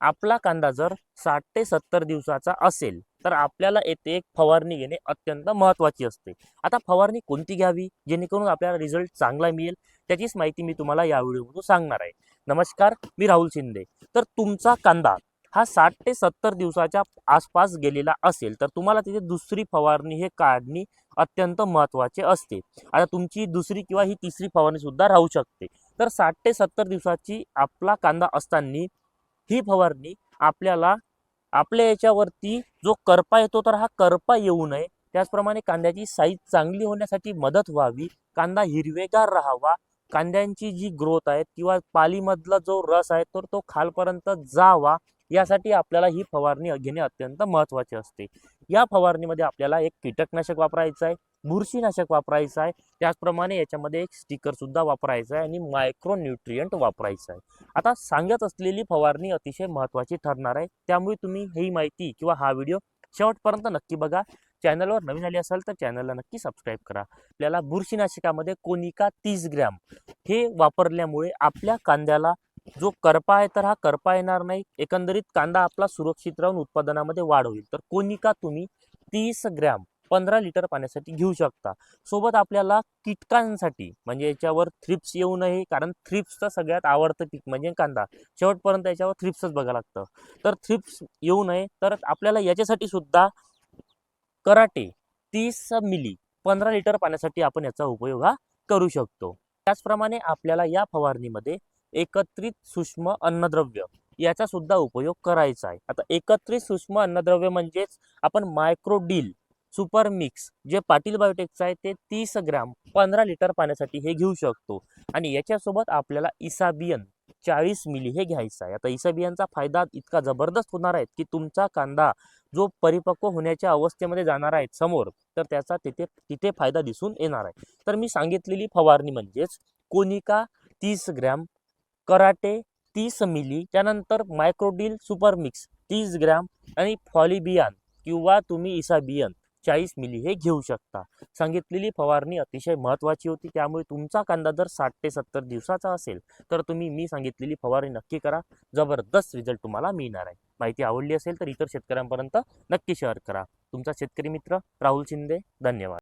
आपला कांदा जर साठ ते सत्तर दिवसाचा असेल तर आपल्याला येथे एक फवारणी घेणे अत्यंत महत्त्वाची असते. आता फवारणी कोणती घ्यावी? जेणेकरून आपल्याला रिझल्ट चांगला मिळेल त्याचीच माहिती मी तुम्हाला या व्हिडिओमधून सांगणार आहे. नमस्कार मी राहुल शिंदे. तर तुमचा कांदा हा साठ ते सत्तर दिवसाच्या आसपास गेलेला असेल तर तुम्हाला तिथे दुसरी फवारणी हे काढणी अत्यंत महत्त्वाचे असते. आता तुमची दुसरी किंवा ही तिसरी फवारणी सुद्धा राहू शकते. तर साठ ते सत्तर दिवसाची आपला कांदा असताना ही फवारणी आपल्याला आपल्या याच्यावरती जो करपा येतो तर हा करपा येऊ नये. त्याचप्रमाणे कांद्याची साईज चांगली होण्यासाठी मदत व्हावी. कांदा हिरवेगार राहावा. कांद्यांची जी ग्रोथ आहे किंवा पालीमधला जो रस आहे तर तो खालपर्यंत जावा. यासाठी आपल्याला ही फवारणी घेणे अत्यंत महत्त्वाचे असते. या फवारणीमध्ये आपल्याला एक कीटकनाशक वापरायचं आहे. बुरशीनाशक वापरायचं आहे. त्याचप्रमाणे याच्यामध्ये एक स्टिकरसुद्धा वापरायचं आहे आणि मायक्रो न्यूट्रियंट वापरायचं आहे. आता सांगत असलेली फवारणी अतिशय महत्त्वाची ठरणार आहे. त्यामुळे तुम्ही ही माहिती किंवा हा व्हिडिओ शेवटपर्यंत नक्की बघा. चॅनलवर नवीन आली असाल तर चॅनलला नक्की सबस्क्राईब करा. आपल्याला बुरशीनाशकामध्ये कोनिका तीस ग्रॅम हे वापरल्यामुळे आपल्या कांद्याला जो करपा आहे तर हा करपा येणार नाही. एकंदरीत कांदा आपला सुरक्षित राहून उत्पादनामध्ये वाढ होईल. तर कोनिका तुम्ही तीस ग्रॅम पंधरा लिटर पाण्यासाठी घेऊ शकता. सोबत आपल्याला कीटकांसाठी म्हणजे याच्यावर थ्रिप्स येऊ नये कारण थ्रिप्सचं सगळ्यात आवडतं पीक म्हणजे कांदा. शेवटपर्यंत याच्यावर थ्रिप्सच बघावं लागतं. तर थ्रिप्स येऊ नये तर आपल्याला याच्यासाठी सुद्धा कराटे तीस मिली पंधरा लिटर पाण्यासाठी आपण याचा उपयोग हा करू शकतो. त्याचप्रमाणे आपल्याला या फवारणीमध्ये एकत्रित सूक्ष्म अन्नद्रव्य याचा सुद्धा उपयोग करायचा आहे. आता एकत्रित सूक्ष्म अन्नद्रव्य म्हणजेच आपण मायक्रोडील सुपर मिक्स जे पाटील बायोटेकचं आहे ते तीस ग्रॅम पंधरा लिटर पाण्यासाठी हे घेऊ शकतो. आणि याच्यासोबत आपल्याला इसाबियन चाळीस मिली हे घ्यायचं आहे. आता इसाबियनचा फायदा इतका जबरदस्त होणार आहे की तुमचा कांदा जो परिपक्व होण्याच्या अवस्थेमध्ये जाणार आहे समोर तर त्याचा तिथे तिथे फायदा दिसून येणार आहे. तर मी सांगितलेली फवारणी म्हणजेच कोनिका तीस ग्रॅम कराटे तीस मिली त्यानंतर मायक्रोडील सुपर मिक्स तीस ग्रॅम आणि फॉलिबियान किंवा तुम्ही इसाबियन चाळीस मिली हे घेऊ शकता. सांगितलेली फवारणी अतिशय महत्त्वाची होती त्यामुळे तुमचा कांदा जर साठ ते सत्तर दिवसाचा असेल तर तुम्ही मी सांगितलेली फवारणी नक्की करा. जबरदस्त रिझल्ट तुम्हाला मिळणार आहे. माहिती आवडली असेल तर इतर शेतकऱ्यांपर्यंत नक्की शेअर करा. तुमचा शेतकरी मित्र राहुल शिंदे धन्यवाद.